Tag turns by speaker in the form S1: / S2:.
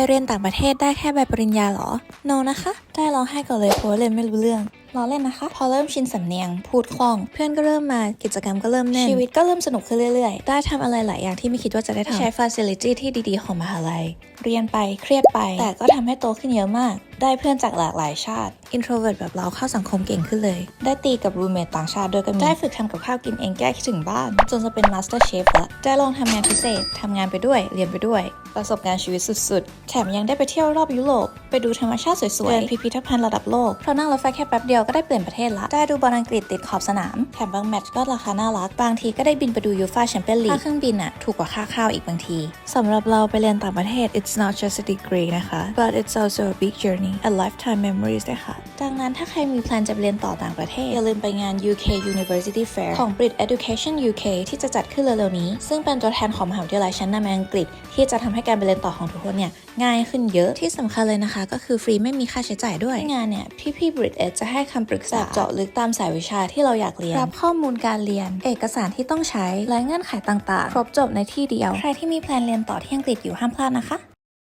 S1: ไปเรียนต่างประเทศได้แค่ใบปริญญาเหรอ no นะคะ ได้ร้องไห้ก่อนเลยเพราะเรียนไม่รู้เรื่องล้อเล่นนะคะ พอเริ่มชินสำเนียง พูดคล่อง เพื่อนก็เริ่มมากิจกรรมก็เริ่มแน่น ชีวิตก็เริ่มสนุกขึ้นเรื่อยๆ ได้ทำอะไรหลายอย่างที่ไม่คิดว่าจะได้ทำใช้ facility ที่ดีๆ ของมหาลัย เรียนไปเครียดไป แต่ก็ทำให้โตขึ้นเยอะมาก ได้เพื่อนจากหลากหลายชาติ introvert แบบเราเข้าสังคมเก่งขึ้นเลย ได้ตีกับ roommate ต่างชาติด้วยก็มีได้ฝึกทำกับข้าวกินเองแก้คิดถึงบ้าน จนจะเป็น master chef ละได้ลองทำงานพิเศษทำงานไปด้วยเรียนไปด้วย ประสบการณ์ชีวิตสุดๆ แถมยังได้ไปเที่ยวรอบยุโรป ไปดูธรรมชาติสวยๆเดินพิพิธภัณฑ์ระดับโลกเพราะนั่งรถไฟแค่แป๊บเดียวก็ได้เปลี่ยนประเทศละ ได้ดูบอลอังกฤษติดขอบสนาม แถมบางแมตช์ก็ราคาน่ารัก บางทีก็ได้บินไปดูยูฟ่าแชมเปี้ยนลีก ค่าเครื่องบินอะถูกกว่าค่าข้าวอีกบางที สำหรับเราไปเรียนต่างประเทศ it's not just a degree นะคะ but it's also a big journey a lifetime memories ด้วยค่ะ ดังนั้นถ้าใครมีแพลนจะไปเรียนต่อต่างประเทศ อย่าลืมไปงาน UK University Fair ของ Brit Education UK ที่จะจัดขึ้นเร็วๆนี้ ซึ่งเป็นตัวแทนของมหาวิทยาลัยชั้นนำในอังกฤษ ที่จะทำให้การไปเรียนต่อของทุกคนเนี่ยง่ายขึ้นเยอะที่สำคัญเลยนะคะ ก็คือฟรีไม่มีค่าใช้จ่ายด้วยงานเนี่ยพี่ๆ Brit Ed จะให้คำปรึกษาแบบเจาะลึกตามสายวิชาที่เราอยากเรียน รับข้อมูลการเรียน เอกสารที่ต้องใช้ และเงื่อนไขต่างๆ ครบจบในที่เดียว ใครที่มีแพลนเรียนต่อที่อังกฤษอยู่ห้ามพลาดนะคะ